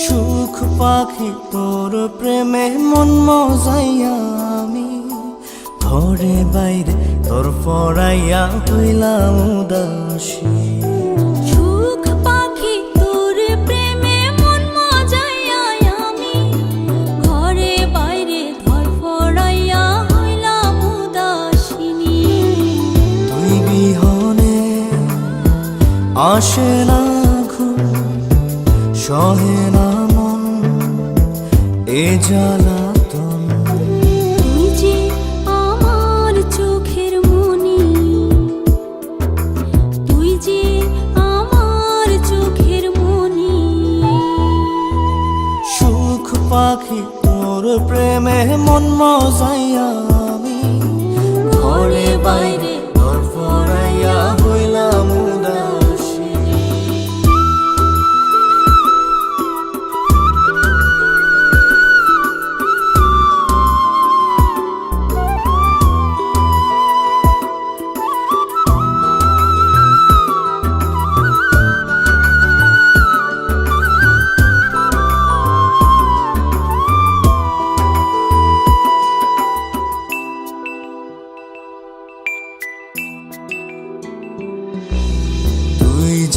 সুখ পাখি তোর প্রেমে মন মজাইয়া ঘরে বাইরে তোর পড়াইয়া হইলাম উদাসী। সুখ পাখি তোর প্রেমে মন মজাইয়া আমি। ঘরে বাইরে ধরফড়াইয়া হইলাম উদাসিনী। তুই বিহনে আসে না ঘুম সহে না মন এ জ্বালাতন পাখি তোর প্রেমে মন মজাইয়া আমি। ঘরে বাইরে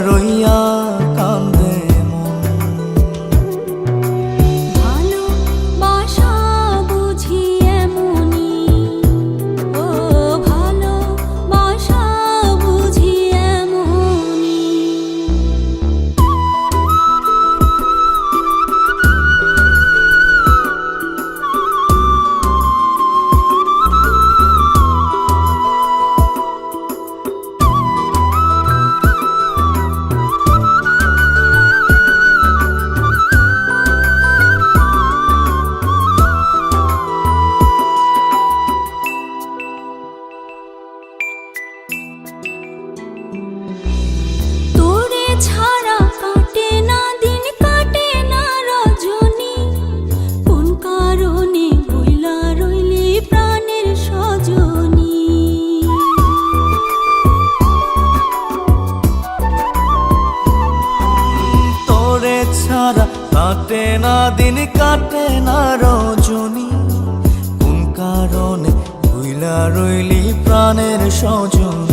রইয়া কাটে না দিন কাটে না রজনী। কোন কারণে ভুইলা রইলি প্রাণের সজনী?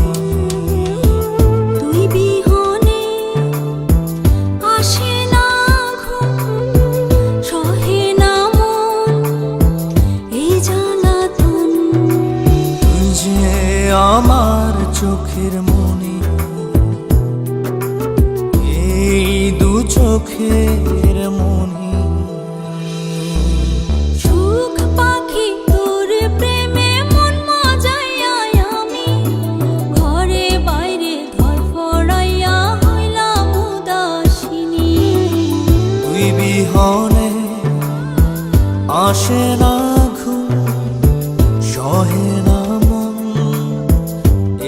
আমার চোখের মনে এই দু চোখের বিহনে আসে না ঘুম সহে না মন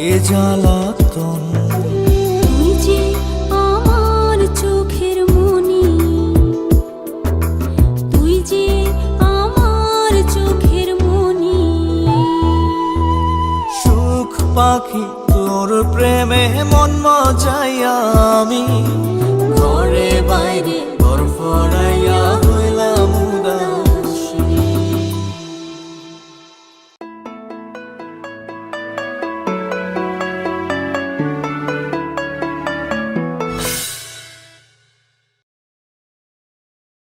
এ জ্বালাতন তুই যে আমার চোখের মনি তুই যে আমার চোখের মনি। সুখ পাখি তোর প্রেমে মন মজাইয়া আমি। ঘরে বাইরে